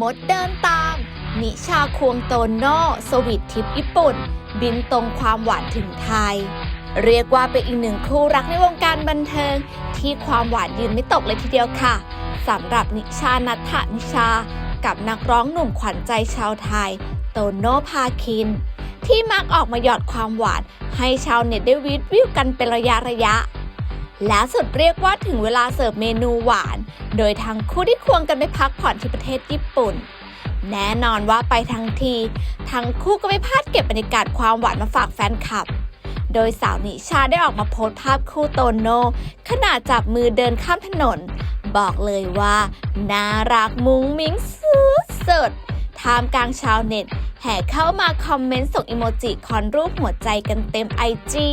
มดเดินตาม นิชาควงโตโน่สวีททริปญี่ปุ่น บินตรงความหวานถึงไทย เรียกว่าเป็นอีกหนึ่งคู่รักในวงการบันเทิง ที่ความหวานยืนไม่ตกเลยทีเดียวค่ะสำหรับนิชานัทธนิชา กับนักร้องหนุ่มขวัญใจชาวไทย โตโน่พาคิน ที่มักออกมาหยอดความหวาน ให้ชาวเน็ตได้วิดวิวกันเป็นระยะระยะ และสุดเรียกว่าถึงเวลาเสิร์ฟเมนูหวาน โดยทั้งคู่ได้ควงกันไปพักผ่อนที่ประเทศญี่ปุ่น แน่นอนว่าไปทั้งที ทั้งคู่ก็ไม่พลาดเก็บบรรยากาศความหวานมาฝากแฟนคลับ โดยสาวนิชาได้ออกมาโพสต์ภาพคู่โตโน่ขณะจับมือเดินข้ามถนน บอกเลยว่าน่ารักมุ้งมิ้งสุดสุดๆท่ามกลางชาวเน็ต แห่เข้ามาคอมเมนต์ส่งอิโมจิคอนรูปหัวใจกันเต็มไอจี